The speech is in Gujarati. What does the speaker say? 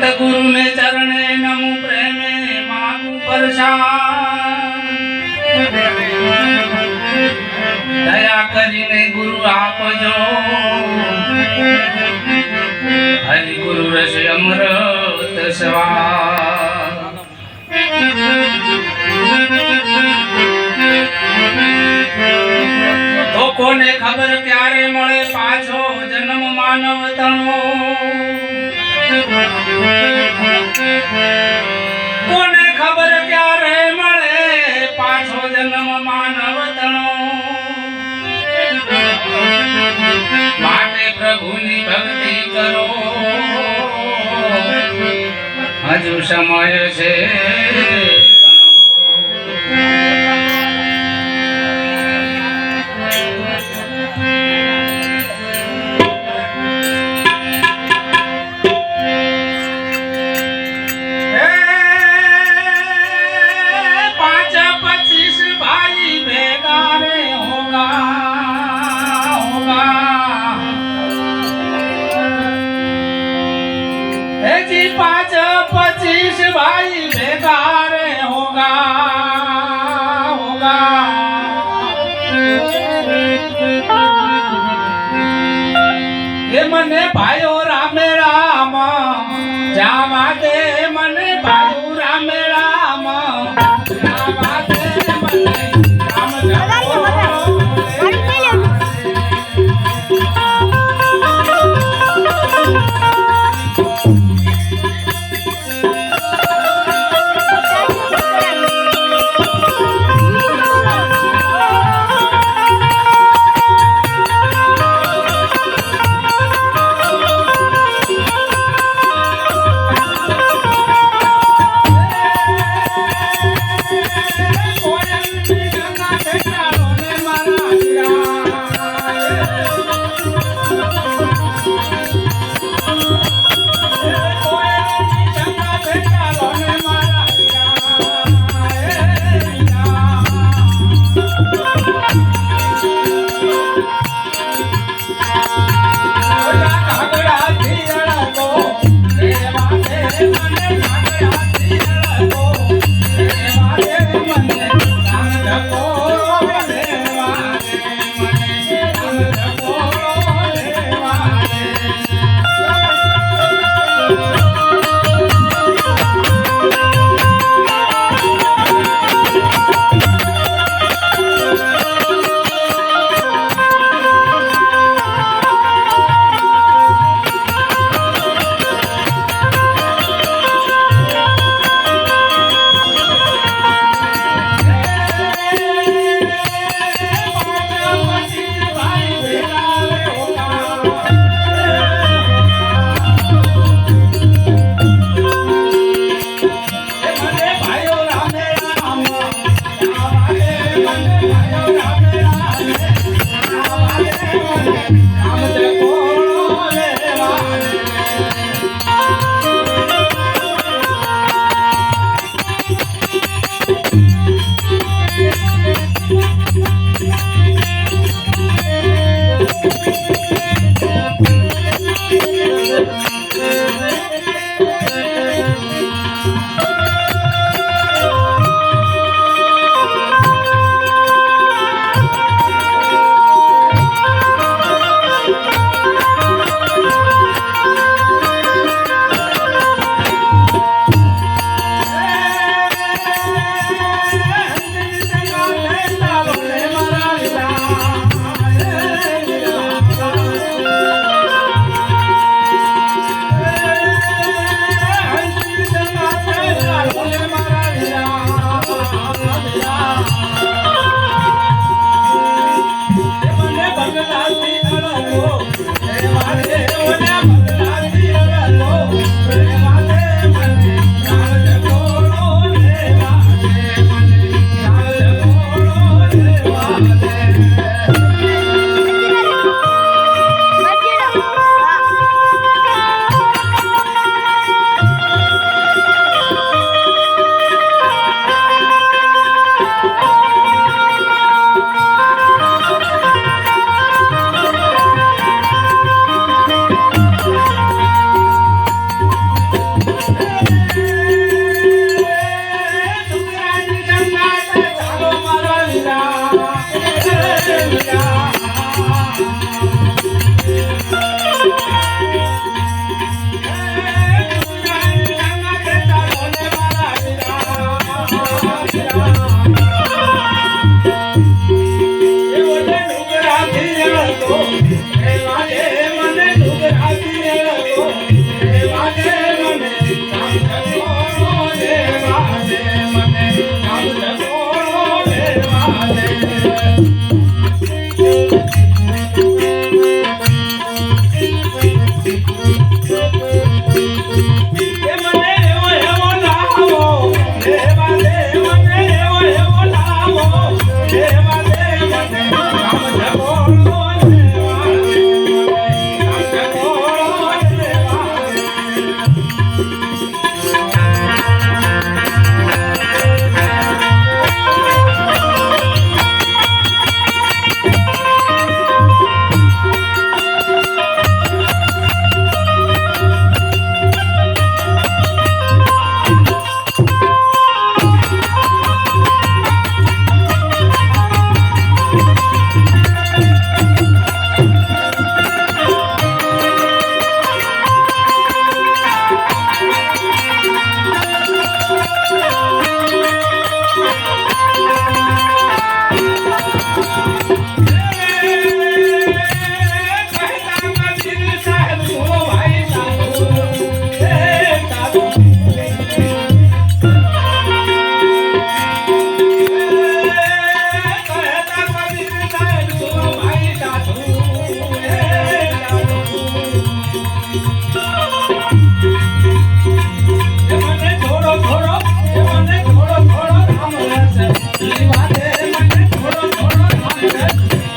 સતગુરુ ને ચરણે નમુ પ્રેમે માગુ પરસાન દયા કરીને ગુરુ આપજો. હરિ ગુરુ રસ અમૃત સ્વા કોને ખબર ક્યારે મળે પાછો જન્મ માનવ તણો ક્યારે મળે પાછો જન્મ માટે પ્રભુની ભક્તિ કરો. હજુ સમય છે. પચીસ ભાઈ ભેગા રે હોગા હોગા. એ મને ભાઈઓ રામે રામ જાવા દે. Amen.